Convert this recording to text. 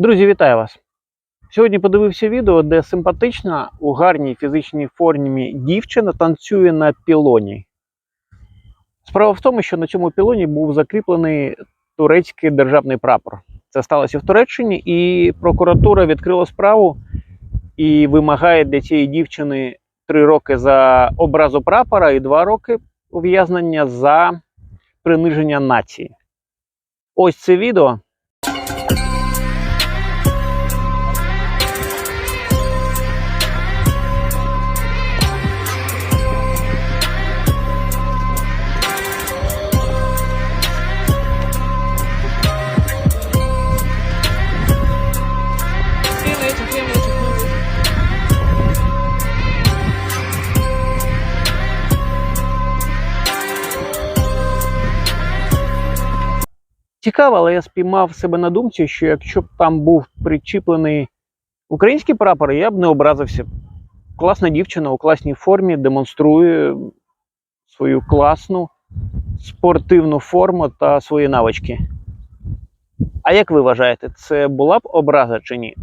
Друзі, вітаю вас! Сьогодні подивився відео, де симпатична у гарній фізичній формі дівчина танцює на пілоні. Справа в тому, що на цьому пілоні був закріплений турецький державний прапор. Це сталося в Туреччині, і прокуратура відкрила справу і вимагає для цієї дівчини три роки за образу прапора і два роки ув'язнення за приниження нації. Ось це відео. Цікаво, але я спіймав себе на думці, що якщо б там був причіплений український прапор, я б не образився. Класна дівчина у класній формі демонструє свою класну спортивну форму та свої навички. А як ви вважаєте, це була б образа чи ні?